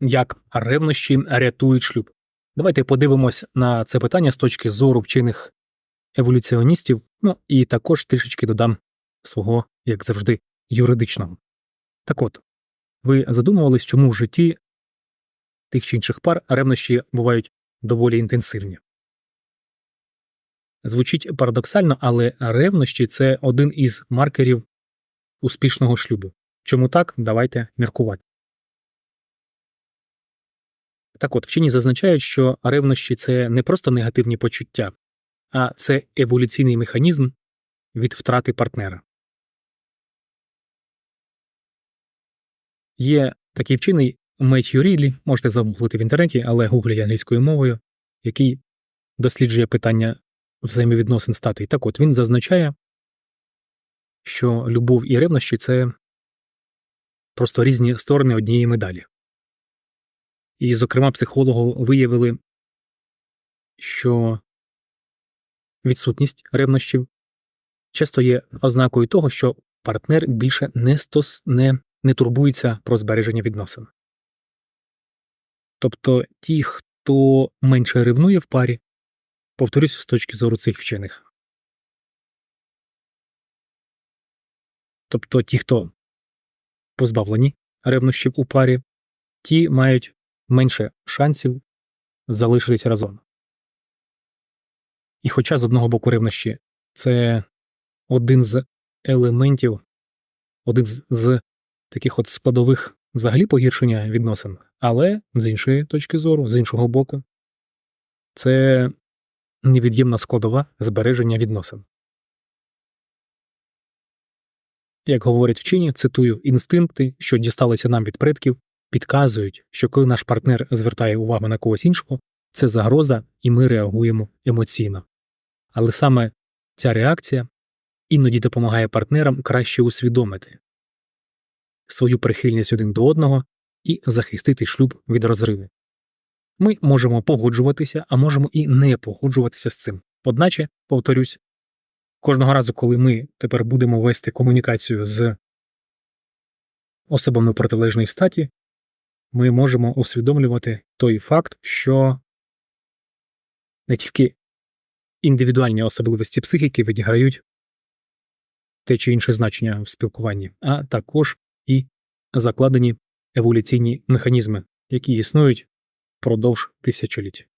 як ревнощі рятують шлюб. Давайте подивимось на це питання з точки зору вчених еволюціоністів, ну і також трішечки додам свого, як завжди, юридичного. Так от, ви задумувались, чому в житті тих чи інших пар ревнощі бувають доволі інтенсивні. Звучить парадоксально, але ревнощі це один із маркерів успішного шлюбу. Чому так? Давайте міркувати. Так от, вчені зазначають, що ревнощі це не просто негативні почуття, а це еволюційний механізм від втрати партнера. Є такий вчений Меттью Рілі, можете загуглити в інтернеті, але гуглі англійською мовою, який досліджує питання взаємовідносин статей. Так от він зазначає, що любов і ревнощі це просто різні сторони однієї медалі. І, зокрема, психологи виявили, що відсутність ревнощів часто є ознакою того, що партнер більше не, стос... не, не турбується про збереження відносин. Тобто ті, хто менше ревнує в парі, повторюсь з точки зору цих вчених. Тобто ті, хто позбавлені ревнощів у парі, ті мають менше шансів залишитись разом. І хоча з одного боку ревнощі це один з елементів, один з, з таких от складових взагалі погіршення відносин, але з іншої точки зору, з іншого боку, це невід'ємна складова збереження відносин. Як говорять вчені, цитую, інстинкти, що дісталися нам від предків, підказують, що коли наш партнер звертає увагу на когось іншого, це загроза, і ми реагуємо емоційно. Але саме ця реакція іноді допомагає партнерам краще усвідомити свою прихильність один до одного і захистити шлюб від розриви. Ми можемо погоджуватися, а можемо і не погоджуватися з цим. Одначе, повторюсь, кожного разу, коли ми тепер будемо вести комунікацію з особами протилежної статі, ми можемо усвідомлювати той факт, що не тільки індивідуальні особливості психіки відіграють те чи інше значення в спілкуванні, а також і закладені еволюційні механізми, які існують впродовж тисячоліть.